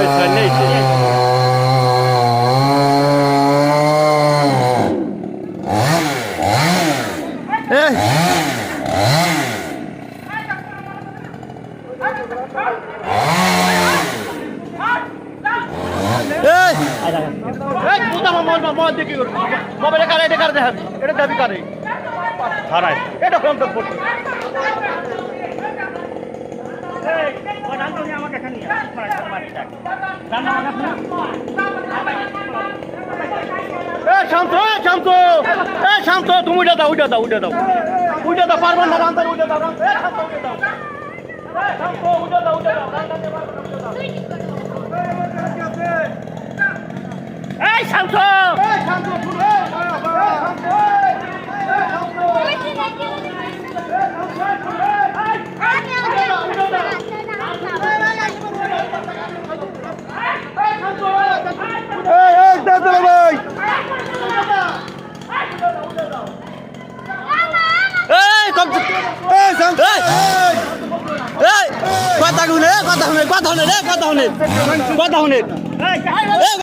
তো। এটা দাবি কারে এটা ফোন শান্ত শান্ত, এ, শান্ত, তুমি উঠে দাও উঠে দাও উঠে দাও। উঠে দাও পারবেন না, রান্তার উঠে দাও, রান্তার, এ, শান্ত, উঠে দাও এ শান্ত উঠে দাও উঠে দাও রান্তার দিয়ে পারবেন না, উঠে দাও। এই শান্ত এই শান্ত শুনো এই শান্ত এই শান্ত এই এই দাদা ভাই এই কম এই শান্ত এই এই কথা শুনে কথা শুনে কথা শুনে রে কথা শুনে কথা শুনে। এই!